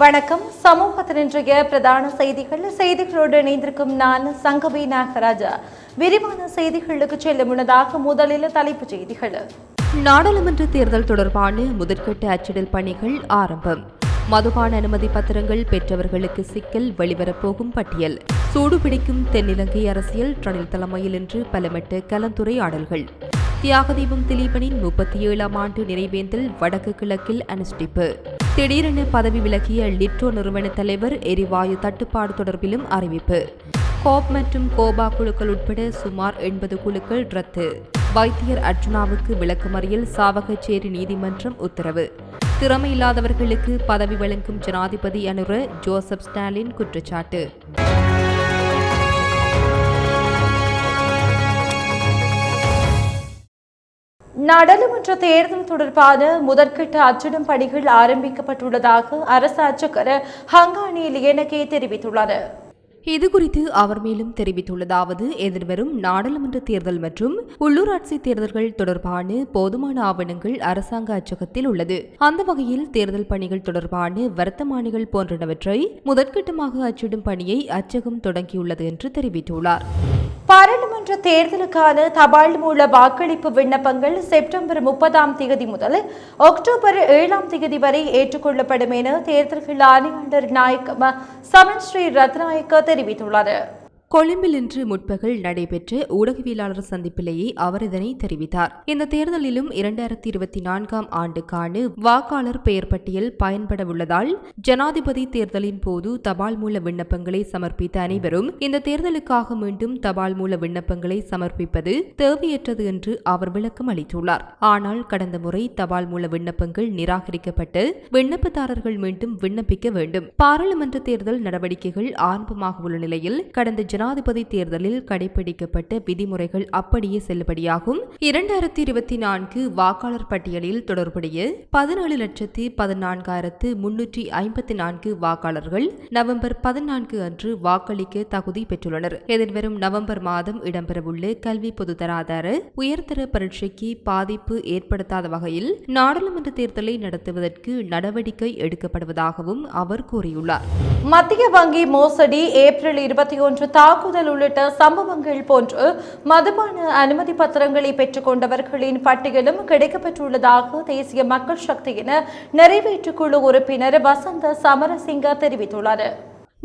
வணக்கம். சமூகத்தின் இன்றைய பிரதான செய்திகள். செய்திகளோடு இணைந்திருக்கும் நான் சங்கவி நாகராஜா. விரிவான செய்திகளுக்கு செல்லும் முன்னதாக முதலில் தலைப்புச் செய்திகள். நாடாளுமன்ற தேர்தல் தொடர்பான முதற்கட்ட அச்சிடல் பணிகள் ஆரம்பம். மதுபான அனுமதி பத்திரங்கள் பெற்றவர்களுக்கு சிக்கல் வெளிவரப்போகும் பட்டியல். சூடுபிடிக்கும் தென்னிலங்கை அரசியல் ரணில் தலைமையில் இன்று பலமட்ட கலந்துரையாடல்கள். தியாகதீபம் திலீபனின் முப்பத்தி ஏழாம் ஆண்டு நினைவேந்தல் வடக்கு கிழக்கில் அனுஷ்டிப்பு. திடீரென பதவி விலகிய லிட்ரோ நிறுவன தலைவர் எரிவாயு தட்டுப்பாடு தொடர்பிலும் அறிவிப்பு. கோப் மற்றும் கோபா குழுக்கள் உட்பட சுமார் எண்பது குழுக்கள் ரத்து. வைத்தியர் அர்ஜுனாவுக்கு விளக்கமறியல் சாவகச்சேரி நீதிமன்றம் உத்தரவு. திறமையில்லாதவர்களுக்கு பதவி வழங்கும் ஜனாதிபதி அனுர ஜோசப் ஸ்டாலின் குற்றச்சாட்டு. நாடாளுமன்ற தேர்தல் தொடர்பான முதற்கட்ட அச்சிடும் பணிகள் ஆரம்பிக்கப்பட்டுள்ளதாக அரசு அச்சகர் ஹங்கானி லியனகே தெரிவித்துள்ளனர் இதுகுறித்து அவர் மேலும் தெரிவித்துள்ளதாவது எதிர்வரும் நாடாளுமன்ற தேர்தல் மற்றும் உள்ளூராட்சி தேர்தல்கள் தொடர்பான போதுமான ஆவணங்கள் அரசாங்க அச்சகத்தில் உள்ளது. அந்த வகையில் தேர்தல் பணிகள் தொடர்பான வர்த்தமானிகள் போன்றனவற்றை முதற்கட்டமாக அச்சிடும் பணியை அச்சகம் தொடங்கியுள்ளது என்று தெரிவித்துள்ளார். பாராளுமன்ற தேர்தலுக்கான தபால் மூல வாக்களிப்பு விண்ணப்பங்கள் செப்டம்பர் முப்பதாம் தேதி முதல் அக்டோபர் ஏழாம் தேதி வரை ஏற்றுக்கொள்ளப்படும் என தேர்தல்கள் ஆணையாளர் நாயக் சமன் ஸ்ரீ ரத்நாயக்க தெரிவித்துள்ளார் கொழும்பில் இன்று முற்பகல் நடைபெற்ற ஊடகவியலாளர் சந்திப்பிலேயே அவர் இதனை தெரிவித்தார். இந்த தேர்தலிலும் இரண்டாயிரத்தி இருபத்தி நான்காம் ஆண்டுக்கான வாக்காளர் பெயர் பட்டியல் பயன்பட உள்ளதால் ஜனாதிபதி தேர்தலின் போது தபால் மூல விண்ணப்பங்களை சமர்ப்பித்த அனைவரும் இந்த தேர்தலுக்காக மீண்டும் தபால் மூல விண்ணப்பங்களை சமர்ப்பிப்பது தேவையற்றது என்று அவர் விளக்கம் அளித்துள்ளார். ஆனால் கடந்த முறை தபால் மூல விண்ணப்பங்கள் நிராகரிக்கப்பட்டு விண்ணப்பதாரர்கள் மீண்டும் விண்ணப்பிக்க வேண்டும். பாராளுமன்ற தேர்தல் நடவடிக்கைகள் ஆரம்பமாக உள்ள நிலையில் கடந்த ஜனாதிபதி தேர்தலில் கடைபிடிக்கப்பட்ட விதிமுறைகள் அப்படியே செல்லுபடியாகும். இரண்டாயிரத்தி இருபத்தி நான்கு வாக்காளர் பட்டியலில் தொடர்புடைய பதினேழு லட்சத்தி பதினான்காயிரத்து முன்னூற்றி ஐம்பத்தி நான்கு வாக்காளர்கள் நவம்பர் பதினான்கு அன்று வாக்களிக்க தகுதி பெற்றுள்ளனர். எதிர்வரும் நவம்பர் மாதம் இடம்பெறவுள்ள கல்வி பொதுத்தராதார உயர்தர பரீட்சைக்கு பாதிப்பு ஏற்படுத்தாத வகையில் நாடாளுமன்ற தேர்தலை நடத்துவதற்கு நடவடிக்கை எடுக்கப்படுவதாகவும் அவர் கூறியுள்ளார். மத்திய வங்கி மோசடி ஏப்ரல் இருபத்தி ஒன்று தாக்குதல் உள்ளிட்ட சம்பவங்கள் போன்று மதுபான அனுமதி பத்திரங்களை பெற்றுக்கொண்டவர்களின் பட்டியலும் கிடைக்கப்பெற்றுள்ளதாக தேசிய மக்கள் சக்தியின நிறைவேற்றுக்குழு உறுப்பினர் வசந்த சமரசிங்க தெரிவித்துள்ளார்.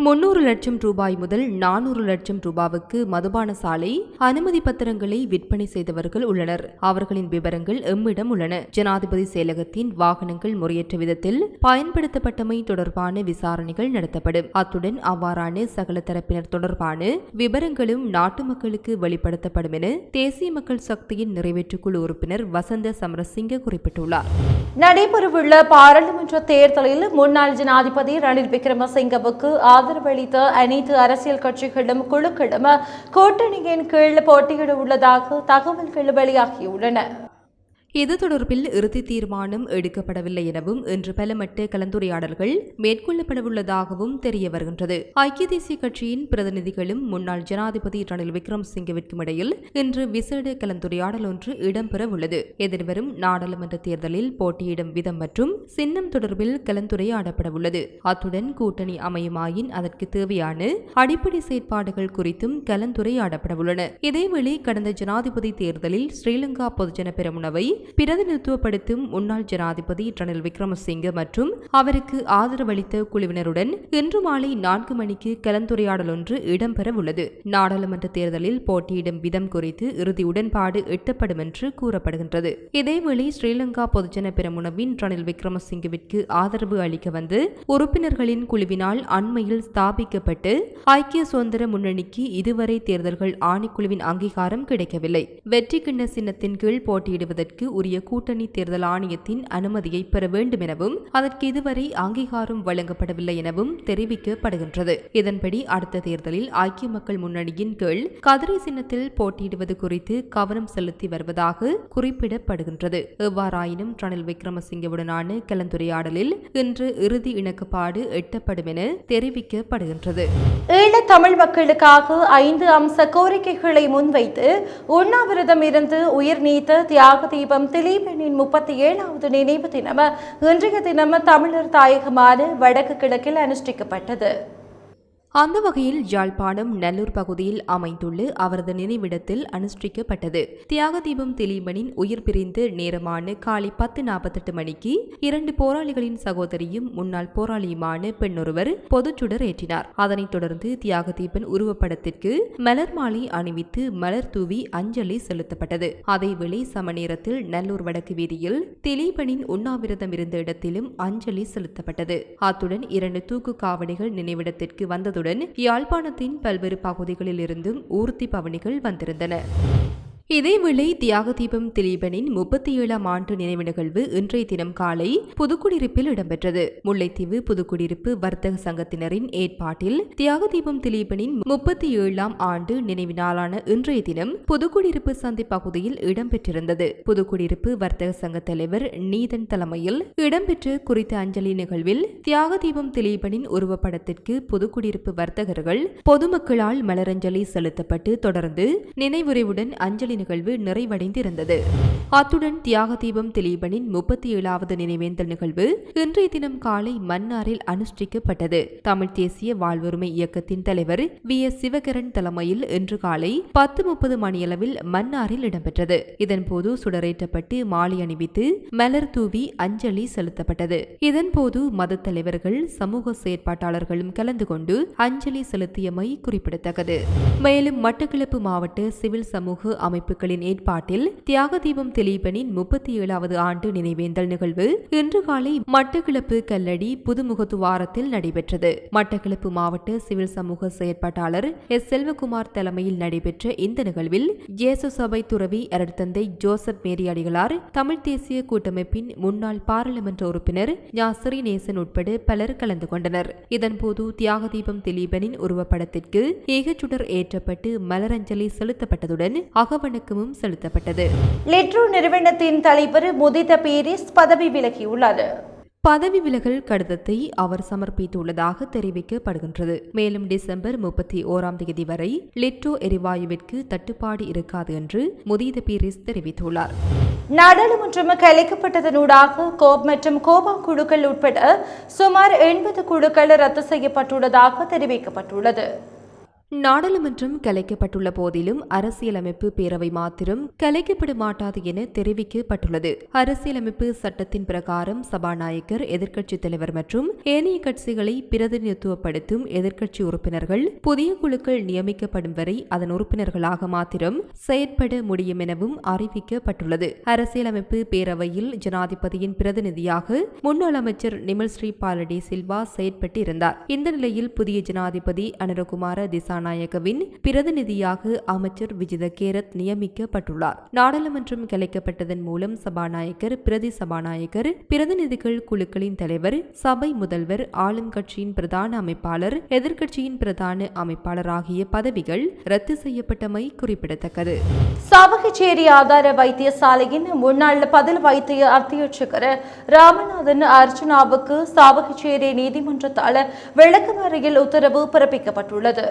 முன்னூறு லட்சம் ரூபாய் முதல் நானூறு லட்சம் ரூபாவுக்கு மதுபான சாலை அனுமதி பத்திரங்களை விற்பனை செய்தவர்கள் உள்ளனர். அவர்களின் விவரங்கள் எம்மிடம் உள்ளன. ஜனாதிபதி செயலகத்தின் வாகனங்கள் முறையற்ற விதத்தில் பயன்படுத்தப்பட்டமை தொடர்பான விசாரணைகள் நடத்தப்படும். அத்துடன் அவ்வாறான சகல தரப்பினர் தொடர்பான விவரங்களும் நாட்டு மக்களுக்கு வெளிப்படுத்தப்படும் என தேசிய மக்கள் சக்தியின் நிறைவேற்றுக்குழு உறுப்பினர் வசந்த சமரசிங்க குறிப்பிட்டுள்ளார். நடைபெறவுள்ள பாராளுமன்ற தேர்தலில் முன்னாள் ஜனாதிபதி ரணில் விக்ரமசிங்கவுக்கு ஆதரவளித்த அனைத்து அரசியல் கட்சிகளும் குழுக்களும் கூட்டணியின் கீழ் போட்டியிட உள்ளதாக தகவல்கள் வெளியாகியுள்ளன. இது தொடர்பில் இறுதி தீர்மானம் எடுக்கப்படவில்லை எனவும் இன்று பலமட்டு கலந்துரையாடல்கள் மேற்கொள்ளப்படவுள்ளதாகவும் தெரிய வருகின்றது. ஐக்கிய தேசிய கட்சியின் பிரதிநிதிகளும் முன்னாள் ஜனாதிபதி ரணில் விக்ரமசிங்கவிற்கும் இடையில் இன்று விசேட கலந்துரையாடல் ஒன்று இடம்பெற உள்ளது எதிர்வரும் நாடாளுமன்ற தேர்தலில் போட்டியிடும் விதம் மற்றும் சின்னம் தொடர்பில் கலந்துரையாடப்பட உள்ளது அத்துடன் கூட்டணி அமையுமாயின் அதற்கு தேவையான அடிப்படை செயற்பாடுகள் குறித்தும் கலந்துரையாடப்பட உள்ளன இதேவேளை கடந்த ஜனாதிபதி தேர்தலில் ஸ்ரீலங்கா பொதுஜன பெருமுனவை பிரதிநிதித்துவப்படுத்தும் முன்னாள் ஜனாதிபதி ரணில் விக்ரமசிங்க மற்றும் அவருக்கு ஆதரவளித்த குழுவினருடன் இன்று மாலை நான்கு மணிக்கு கலந்துரையாடல் ஒன்று இடம்பெற உள்ளது நாடாளுமன்ற தேர்தலில் போட்டியிடும் விதம் குறித்து இறுதி உடன்பாடு எட்டப்படும் என்று கூறப்படுகின்றது. இதேவேளை ஸ்ரீலங்கா பொதுஜன பெரமுனவின் ரணில் விக்ரமசிங்கவிற்கு ஆதரவு அளிக்க வந்து உறுப்பினர்களின் குழுவினால் அண்மையில் ஸ்தாபிக்கப்பட்டு ஐக்கிய சுதந்திர முன்னணிக்கு இதுவரை தேர்தல்கள் ஆணைக்குழுவின் அங்கீகாரம் கிடைக்கவில்லை. வெற்றி கிண்ண சின்னத்தின் கீழ் போட்டியிடுவதற்கு உரிய கூட்டணி தேர்தல் ஆணையத்தின் அனுமதியை பெற வேண்டும் எனவும் அதற்கு இதுவரை அங்கீகாரம் வழங்கப்படவில்லை எனவும் தெரிவிக்கப்படுகின்றது. இதன்படி அடுத்த தேர்தலில் ஐக்கிய மக்கள் முன்னணியின் கீழ் கதிரை சின்னத்தில் போட்டியிடுவது குறித்து கவனம் செலுத்தி வருவதாக குறிப்பிடப்படுகின்றது. எவ்வாறாயினும் ரணில் விக்ரமசிங்கவுடனான கலந்துரையாடலில் இன்று இறுதி இணக்கப்பாடு எட்டப்படும் என தெரிவிக்கப்படுகின்றது. ஈழத் தமிழ் மக்களுக்காக ஐந்து அம்ச கோரிக்கைகளை முன்வைத்து உண்ணாவிரதம் இருந்து உயிர் நீத்த தியாக தீபம் தியாகதீபம் திலீபனின் முப்பத்தி ஏழாவது நினைவு தினம் இன்றைய தினம் தமிழர் தாயகமான வடக்கு கிழக்கில் அனுஷ்டிக்கப்பட்டது. அந்த வகையில் யாழ்ப்பாணம் நல்லூர் பகுதியில் அமைந்துள்ள அவரது நினைவிடத்தில் அனுஷ்டிக்கப்பட்டது. தியாகதீபம் திலீபனின் உயிர் பிரிந்து நேரமான காலை பத்து நாற்பத்தெட்டு மணிக்கு இரண்டு போராளிகளின் சகோதரியும் முன்னாள் போராளியுமான பெண்ணொருவர் பொதுச்சுடர் ஏற்றினார். அதனைத் தொடர்ந்து தியாகதீபன் உருவப்படத்திற்கு மலர் மாலை அணிவித்து மலர் தூவி அஞ்சலி செலுத்தப்பட்டது. அதேவேளை சம நேரத்தில் நல்லூர் வடக்கு வீதியில் திலீபனின் உண்ணாவிரதம் இருந்த இடத்திலும் அஞ்சலி செலுத்தப்பட்டது. அத்துடன் இரண்டு தூக்கு காவடிகள் நினைவிடத்திற்கு அத்துடன் யாழ்ப்பாணத்தின் பல்வேறு பகுதிகளில் இருந்தும் ஊர்தி பவனிகள் வந்திருந்தன. இதேவேளை தியாகதீபம் திலீபனின் முப்பத்தி ஏழாம் ஆண்டு நினைவு நிகழ்வு இன்றைய தினம் காலை புதுக்குடியிருப்பில் இடம்பெற்றது. முல்லைத்தீவு புதுக்குடியிருப்பு வர்த்தக சங்கத்தினரின் ஏற்பாட்டில் தியாகதீபம் திலீபனின் முப்பத்தி ஏழாம் ஆண்டு நினைவு நாளான இன்றைய தினம் புதுக்குடியிருப்பு சந்தை பகுதியில் இடம்பெற்றிருந்தது. புதுக்குடியிருப்பு வர்த்தக சங்க தலைவர் நீதன் தலைமையில் இடம்பெற்ற குறித்த அஞ்சலி நிகழ்வில் தியாகதீபம் திலீபனின் உருவப்படத்திற்கு புதுக்குடியிருப்பு வர்த்தகர்கள் பொதுமக்களால் மலரஞ்சலி செலுத்தப்பட்டு தொடர்ந்து நினைவுரைவுடன் அஞ்சலி நிகழ்வு நிறைவடைந்திருந்தது. அத்துடன் தியாக தீபம் திலீபனின் முப்பத்தி ஏழாவது நினைவேந்தல் நிகழ்வு இன்றைய தினம் காலை மன்னாரில் அனுஷ்டிக்கப்பட்டது. தமிழ் தேசிய வாழ்வுரிமை இயக்கத்தின் தலைவர் வி. எஸ். சிவகரன் தலைமையில் இன்று காலை பத்து முப்பது மணியளவில் மன்னாரில் இடம்பெற்றது. இதன்போது சுடரேற்றப்பட்டு மாலை அணிவித்து மலர் தூவி அஞ்சலி செலுத்தப்பட்டது. இதன்போது மத தலைவர்கள் சமூக செயற்பாட்டாளர்களும் கலந்து கொண்டு அஞ்சலி செலுத்தியமை குறிப்பிடத்தக்கது. மேலும் மட்டக்களப்பு மாவட்ட சிவில் சமூக அமைப்பு அமைப்புகளின் ஏற்பாட்டில் தியாகதீபம் திலீபனின் முப்பத்தி ஏழாவது ஆண்டு நினைவேந்தல் நிகழ்வு இன்று காலை மட்டக்களப்பு கல்லடி புதுமுகத்துவாரத்தில் நடைபெற்றது. மட்டக்களப்பு மாவட்ட சிவில் சமூக செயற்பாட்டாளர் எஸ். செல்வகுமார் தலைமையில் நடைபெற்ற இந்த நிகழ்வில் இயேசு சபை துறவி அரட்தந்தை ஜோசப் மேரியாடிகளார் தமிழ் தேசிய கூட்டமைப்பின் முன்னாள் பாராளுமன்ற உறுப்பினர் யாசிரி நேசன் உட்பட பலர் கலந்து கொண்டனர். இதன்போது தியாகதீபம் திலீபனின் உருவப்படத்திற்கு ஏகச்சுடர் ஏற்றப்பட்டு மலரஞ்சலி செலுத்தப்பட்டதுடன் அகவணக்கமும் செலுத்தப்பட்டது. லிட்ரோ நிறுவனத்தின் தலைவர் முதித பீரிஸ் பதவி விலகியுள்ளார். பதவி விலகல் கடிதத்தை அவர் சமர்ப்பித்துள்ளதாக தெரிவிக்கப்படுகின்றது. மேலும் டிசம்பர் முப்பத்தி ஓராம் தேதி வரை லிட்டோ எரிவாயுவிற்கு தட்டுப்பாடு இருக்காது என்று முதித பீரிஸ் தெரிவித்துள்ளார். நாடாளுமன்றம் கலைக்கப்பட்டதனூடாக கோப் மற்றும் கோபா குழுக்கள் உட்பட சுமார் எண்பது குழுக்கள் ரத்து செய்யப்பட்டுள்ளதாக தெரிவிக்கப்பட்டுள்ளது. நாடாளுமன்றம் கலைக்கப்பட்டுள்ள போதிலும் அரசியலமைப்பு பேரவை மாத்திரம் கலைக்கப்பட மாட்டாது என தெரிவிக்கப்பட்டுள்ளது. அரசியலமைப்பு சட்டத்தின் பிரகாரம் சபாநாயகர் எதிர்க்கட்சித் தலைவர் மற்றும் ஏனைய கட்சிகளை பிரதிநிதித்துவப்படுத்தும் எதிர்க்கட்சி உறுப்பினர்கள் புதிய குழுக்கள் நியமிக்கப்படும் வரை அதன் உறுப்பினர்களாக மாத்திரம் செயற்பட முடியும் எனவும் அறிவிக்கப்பட்டுள்ளது. அரசியலமைப்பு பேரவையில் ஜனாதிபதியின் பிரதிநிதியாக முன்னாள் அமைச்சர் நிமல் ஸ்ரீ பாலடி சில்வா செயற்பட்டு இருந்தார் இந்த நிலையில் புதிய ஜனாதிபதி அனுரகுமார திசா நாயகவின் பிரதிநிதியாக அமைச்சர் விஜித கேரத் நியமிக்கப்பட்டுள்ளார். நாடாளுமன்றம் கலைக்கப்பட்டதன் மூலம் சபாநாயகர் பிரதி சபாநாயகர் பிரதிநிதிகள் குழுக்களின் தலைவர் சபை முதல்வர் ஆளும் கட்சியின் பிரதான அமைப்பாளர் எதிர்க்கட்சியின் பிரதான அமைப்பாளர் ஆகிய பதவிகள் ரத்து செய்யப்பட்டமை குறிப்பிடத்தக்கது. சாவகச்சேரி ஆதார வைத்தியசாலையின் முன்னாள் பதில் வைத்திய அத்தியட்சகர் ராமநாதன் அர்ச்சனாவுக்கு சாவகச்சேரி நீதிமன்றத்தால் விளக்கமறையில் உத்தரவு பிறப்பிக்கப்பட்டுள்ளது.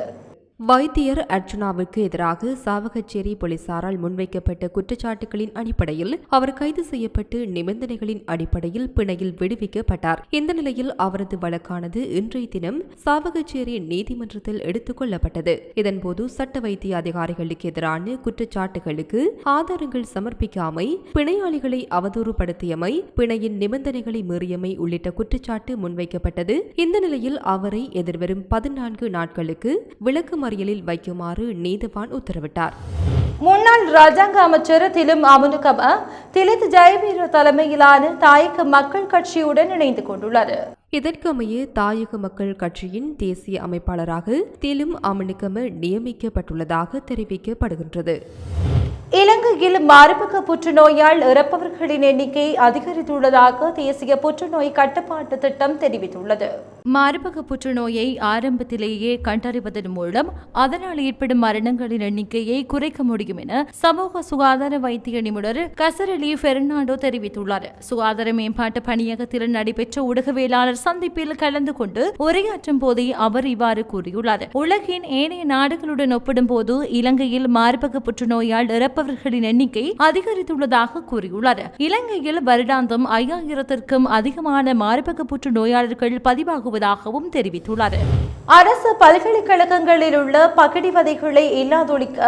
வைத்தியர் அர்ச்சனாவுக்கு எதிராக சாவகச்சேரி போலீசாரால் முன்வைக்கப்பட்ட குற்றச்சாட்டுகளின் அடிப்படையில் அவர் கைது செய்யப்பட்டு நிபந்தனைகளின் அடிப்படையில் பிணையில் விடுவிக்கப்பட்டார். இந்த நிலையில் அவரது வழக்கானது இன்றைய தினம் சாவகச்சேரி நீதிமன்றத்தில் எடுத்துக் கொள்ளப்பட்டது. இதன்போது சட்ட வைத்திய அதிகாரிகளுக்கு எதிரான குற்றச்சாட்டுகளுக்கு ஆதாரங்கள் சமர்ப்பிக்காமை பிணையாளிகளை அவதூறுபடுத்தியமை பிணையின் நிபந்தனைகளை மீறியமை உள்ளிட்ட குற்றச்சாட்டு முன்வைக்கப்பட்டது. இந்த நிலையில் அவரை எதிர்வரும் பதினான்கு நாட்களுக்கு விளக்கு மறியலில் வைக்குமாறு நீதிவான் உத்தரவிட்டார். முன்னாள் ராஜாங்க அமைச்சர் திலும் அமுனுகம திலித் ஜெயவீர தலைமையிலான தாயக மக்கள் கட்சியுடன் இணைந்து கொண்டுள்ளார் இதற்கமைய தாயக மக்கள் கட்சியின் தேசிய அமைப்பாளராக திலும் அமனுக்கம நியமிக்கப்பட்டுள்ளதாக தெரிவிக்கப்படுகின்றது. இலங்கையில் மார்பக புற்றுநோயால் இறப்பவர்களின் எண்ணிக்கை அதிகரித்துள்ளதாக தேசிய புற்றுநோய் கட்டுப்பாட்டு திட்டம் தெரிவித்துள்ளது. மார்பக புற்றுநோயை ஆரம்பத்திலேயே கண்டறிவதன் மூலம் அதனால் ஏற்படும் மரணங்களின் எண்ணிக்கையை குறைக்க முடியும் என சமூக சுகாதார வைத்திய நிபுணர் கசரலி பெர்னாண்டோ தெரிவித்துள்ளார். சுகாதார மேம்பாட்டு பணியகத்தில் நடைபெற்ற ஊடகவியலாளர் சந்திப்பில் கலந்து கொண்டு உரையாற்றும் போதே அவர் இவ்வாறு கூறியுள்ளார். உலகின் ஏனைய நாடுகளுடன் ஒப்பிடும்போது இலங்கையில் மார்பக புற்றுநோயால் இறப்பவர்களின் எண்ணிக்கை அதிகரித்துள்ளதாக கூறியுள்ளார். இலங்கையில் வருடாந்தம் ஐயாயிரத்திற்கும் அதிகமான மார்பக புற்றுநோயாளர்கள் பதிவாகுவதாகவும் தெரிவித்துள்ளார். அரசு பல்கலைக்கழகங்களில் உள்ள பகடி வதைகளை இல்லாதொழிக்க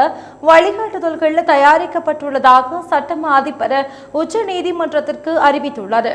வழிகாட்டுதல்கள் தயாரிக்கப்பட்டுள்ளதாக சட்டமா அதிபர் உச்ச நீதிமன்றத்திற்கு அறிவித்துள்ளார்.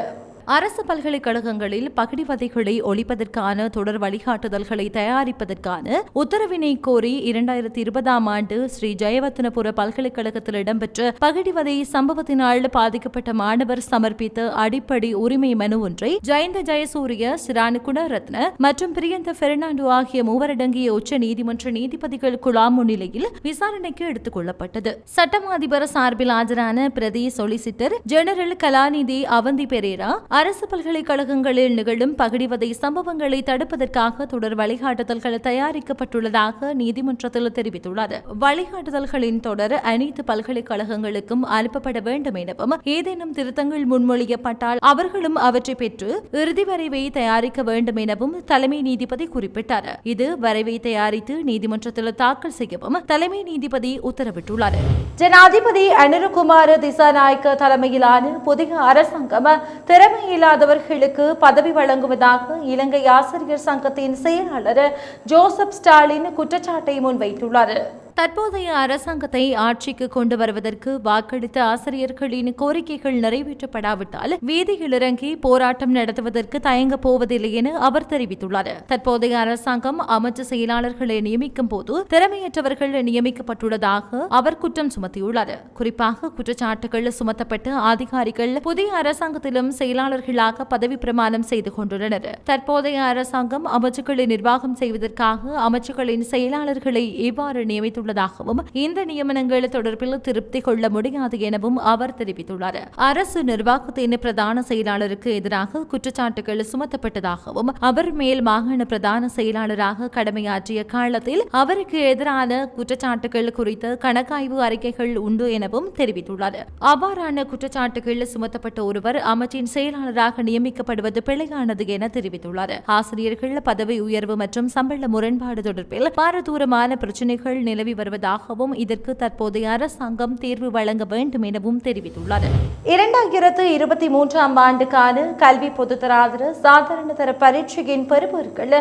அரசு பல்கலைக்கழகங்களில் பகடிவதைகளை ஒழிப்பதற்கான தொடர் வழிகாட்டுதல்களை தயாரிப்பதற்கான உத்தரவினை கோரி இரண்டாயிரத்தி இருபதாம் ஆண்டு ஸ்ரீ ஜெயவர்த்தனபுர பல்கலைக்கழகத்தில் இடம்பெற்ற பகடிவதை சம்பவத்தினால் பாதிக்கப்பட்ட மாணவர் சமர்ப்பித்த அடிப்படை உரிமை மனு ஒன்றை ஜெயந்த ஜெயசூரிய சிரானு குணரத்ன மற்றும் பிரியந்த பெர்னாண்டோ ஆகிய மூவரடங்கிய உச்ச நீதிமன்ற நீதிபதிகள் குழாம் முன்னிலையில் விசாரணைக்கு எடுத்துக் கொள்ளப்பட்டது சட்டம் அதிபர் சார்பில் ஆஜரான பிரதி சொலிசிட்டர் ஜெனரல் கலாநிதி அவந்தி பெரேரா அரசு பல்கலைக்கழகங்களில் நிகழும் பகிடிவதை சம்பவங்களை தடுப்பதற்காக தொடர் வழிகாட்டுதல்கள் தயாரிக்கப்பட்டுள்ளதாக நீதிமன்றத்தில் தெரிவித்துள்ளது. வழிகாட்டுதல்களின் தொடர் அனைத்து பல்கலைக்கழகங்களுக்கும் அனுப்பப்பட வேண்டும் எனவும் ஏதேனும் திருத்தங்கள் முன்மொழியப்பட்டால் அவர்களும் அவற்றை பெற்று இறுதி வரைவை தயாரிக்க வேண்டும் எனவும் தலைமை நீதிபதி குறிப்பிட்டார். இது வரைவை தயாரித்து நீதிமன்றத்தில் தாக்கல் செய்யவும் தலைமை நீதிபதி உத்தரவிட்டுள்ளார். ஜனாதிபதி அனிருகுமார் திசாநாயக்க தலைமையிலான புதிய அரசாங்கம் திறமை இல்லாதவர்களுக்கு பதவி வழங்குவதாக இலங்கை ஆசிரியர் சங்கத்தின் செயலாளர் ஜோசப் ஸ்டாலின் குற்றச்சாட்டை முன்வைத்துள்ளார். தற்போதைய அரசாங்கத்தை ஆட்சிக்கு கொண்டு வருவதற்கு வாக்களித்த ஆசிரியர்களின் கோரிக்கைகள் நிறைவேற்றப்படாவிட்டால் வீதியில் இறங்கி போராட்டம் நடத்துவதற்கு தயங்கப் போவதில்லை என அவர் தெரிவித்துள்ளார். தற்போதைய அரசாங்கம் அமைச்சு செயலாளர்களை நியமிக்கும் போது திறமையற்றவர்கள் நியமிக்கப்பட்டுள்ளதாக அவர் குற்றம் சுமத்தியுள்ளார். குறிப்பாக குற்றச்சாட்டுகள் சுமத்தப்பட்ட அதிகாரிகள் புதிய அரசாங்கத்திலும் செயலாளர்களாக பதவி பிரமாணம் செய்து கொண்டுள்ளனர். தற்போதைய அரசாங்கம் அமைச்சுகளை நிர்வாகம் செய்வதற்காக அமைச்சுகளின் செயலாளர்களை இவ்வாறு நியமித்துள்ளதாகவும் இந்த நியமனங்கள் தொடர்பில் திருப்தி கொள்ள முடியாது எனவும் அவர் தெரிவித்துள்ளார். அரசு நிர்வாகத்தின் பிரதான செயலாளருக்கு எதிராக குற்றச்சாட்டுகள் சுமத்தப்பட்டதாகவும் அவர் மேல் மாகாண பிரதான செயலாளராக கடமையாற்றிய காலத்தில் அவருக்கு எதிரான குற்றச்சாட்டுகள் குறித்த கணக்காய்வு அறிக்கைகள் உண்டு எனவும் தெரிவித்துள்ளார். அவ்வாறான குற்றச்சாட்டுகள் சுமத்தப்பட்ட ஒருவர் அமைச்சின் செயலாளராக நியமிக்கப்படுவது பிழையானது என தெரிவித்துள்ளார். ஆசிரியர்கள் பதவி உயர்வு மற்றும் சம்பள முரண்பாடு தொடர்பில் பாரதூரமான பிரச்சினைகள் நிலவி வருவதாகவும் இதற்கு தற்போதைய அரசாங்கம் தீர்வு வழங்க வேண்டும் எனவும் தெரிவித்துள்ளார் இரண்டாயிரத்து இருபத்தி மூன்றாம் ஆண்டுக்கான கல்வி பொதுத்தராதர சாதாரண தர பரீட்சையின் பெறுபொருட்கள்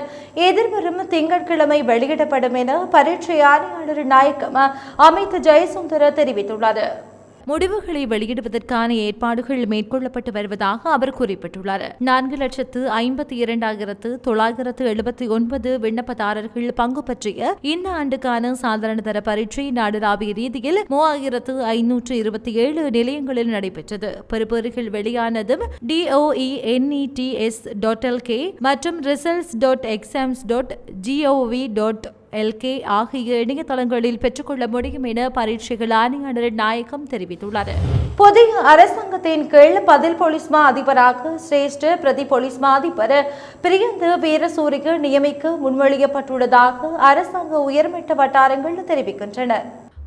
எதிர்வரும் திங்கட்கிழமை வெளியிடப்படும் என பரீட்சை ஆணையாளர் நாயக்கம் அமித் ஜெயசுந்தர தெரிவித்துள்ளார் முடிவுகளை வெளியிடுவதற்கான ஏற்பாடுகள் மேற்கொள்ளப்பட்டு வருவதாக அவர் குறிப்பிட்டுள்ளார். நான்கு லட்சத்து ஐம்பத்தி இரண்டாயிரத்து தொள்ளாயிரத்து எழுபத்தி ஒன்பது விண்ணப்பதாரர்கள் பங்கு பற்றிய இந்த ஆண்டுக்கான சாதாரண தர பரீட்சை நாடுலாவிய ரீதியில் மூவாயிரத்து ஐநூற்று இருபத்தி ஏழு நிலையங்களில் நடைபெற்றது. பெறுபேறுகள் வெளியானதும் டிஓஇ என்இடிஎஸ் டாட் எல்கே மற்றும் results dot exams dot GOV dot LK ஆகிய இணையதளங்களில் பெற்றுக்கொள்ள முடியும் என பரீட்சைகள் ஆணையாளர் நாயகம் தெரிவித்துள்ளார். புதிய அரசாங்கத்தின் கீழ் பதில் போலீஸ் மா அதிபராக சிரேஷ்ட பிரதி போலீஸ்மா அதிபர் பிரியந்த வீரசூரிக்கு நியமிக்க முன்மொழியப்பட்டுள்ளதாக அரசாங்க உயர்மட்ட வட்டாரங்கள் தெரிவிக்கின்றன.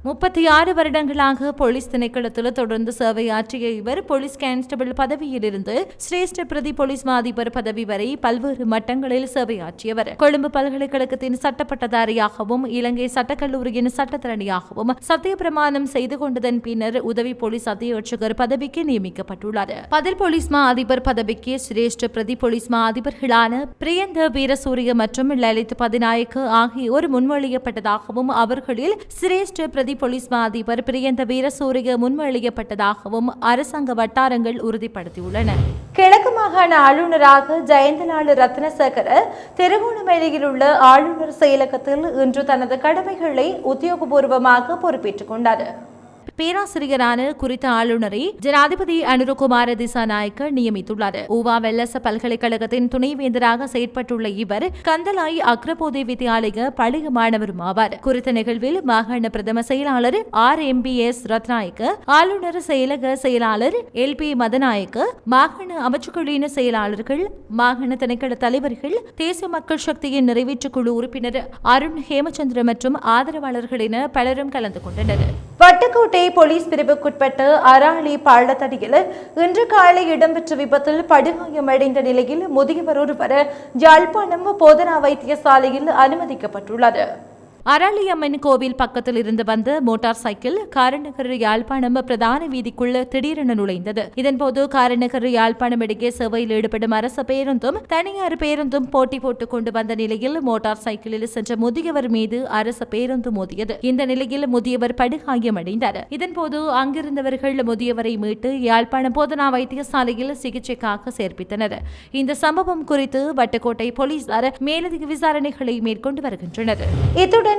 முப்பத்தி ஆறு வருடங்களாக போலீஸ் திணைக்களத்தில் தொடர்ந்து சேவையாற்றிய இவர் போலீஸ் கான்ஸ்டபிள் பதவியிலிருந்து சிரேஷ்ட பிரதி போலீஸ் மாதிபர் பதவி வரை பல்வேறு மட்டங்களில் சேவையாற்றியவர். கொழும்பு பல்கலைக்கழகத்தின் சட்டப்பட்டதாரியாகவும் இலங்கை சட்டக்கல்லூரியின் சட்டத்தரணியாகவும் சத்திய பிரமாணம் செய்து கொண்டதன் பின்னர் உதவி போலீஸ் அத்தியட்சகர் பதவிக்கு நியமிக்கப்பட்டுள்ளார். பதில் போலீஸ் மா அதிபர் பதவிக்கு சிரேஷ்ட பிரதி போலீஸ் மா அதிபர்களான பிரியந்த வீரசூரிய மற்றும் லலித் பதிநாயக்கு ஆகியோர் முன்மொழியப்பட்டதாகவும் அவர்களில் சிரேஷ்ட பிரதி போலீஸ் மா அதிபர் பிரியந்த வீரசூரிய முன்மொழியப்பட்டதாகவும் அரசாங்க வட்டாரங்கள் உறுதிப்படுத்தியுள்ளன. கிழக்கு மாகாண ஆளுநராக ஜெயந்தலால் ரத்னசேகர திருகோணமலையில் உள்ள ஆளுநர் செயலகத்தில் இன்று தனது கடமைகளை உத்தியோகபூர்வமாக பொறுப்பேற்றுக் கொண்டார். பேராசிரியரான குறித்த ஆளுநரை ஜனாதிபதி அனுரகுமார திசாநாயக்க நியமித்துள்ளார். ஊவா வெல்லச பல்கலைக்கழகத்தின் துணைவேந்தராக செயற்பட்டுள்ள இவர் கந்தலாய் அக்ரபோதை வித்யாலய பழைய மாணவரும் ஆவார். குறித்த நிகழ்வில் மாகாண பிரதம செயலாளர் R M P S Rathnayake ஆளுநர் செயலக செயலாளர் எல் பி மதநாயக்க மாகாண அமைச்சுக்களின் செயலாளர்கள் மாகாண திணைக்கள தலைவர்கள் தேசிய மக்கள் சக்தியின் நிறைவேற்று குழு உறுப்பினர் அருண் ஹேமச்சந்திர மற்றும் ஆதரவாளர்கள் என பலரும் கலந்து கொண்டனர். வட்டுக்கோட்டை போலீஸ் பிரிவுக்குட்பட்ட அராளி பள்ளத்தடியில் இன்று காலை இடம்பெற்ற விபத்தில் படுகாயமடைந்த நிலையில் முதியவர் ஒருவர் யாழ்ப்பாணம் போதனா வைத்தியசாலையில் அனுமதிக்கப்பட்டுள்ளது. அரளியம்மன் கோவில் பக்கத்தில் இருந்து வந்த மோட்டார் சைக்கிள் காரநகர் யாழ்ப்பாணம் பிரதான வீதிக்குள்ள திடீரென நுழைந்தது. இதன்போது காரநகர் யாழ்ப்பாணம் இடையே சேவையில் ஈடுபடும் அரச பேருந்தும் தனியார் பேருந்தும் போட்டி போட்டுக் கொண்டு வந்த நிலையில் மோட்டார் சைக்கிளில் சென்ற முதியவர் மீது அரச பேருந்து மோதியது. இந்த நிலையில் முதியவர் படுகாயமடைந்தார். இதன்போது அங்கிருந்தவர்கள் முதியவரை மீட்டு யாழ்ப்பாணம் போதனா வைத்தியசாலையில் சிகிச்சைக்காக சேர்ப்பித்தனர். இந்த சம்பவம் குறித்து வட்டுக்கோட்டை போலீசார் மேலதிக விசாரணைகளை மேற்கொண்டு வருகின்றனர். இத்துடன்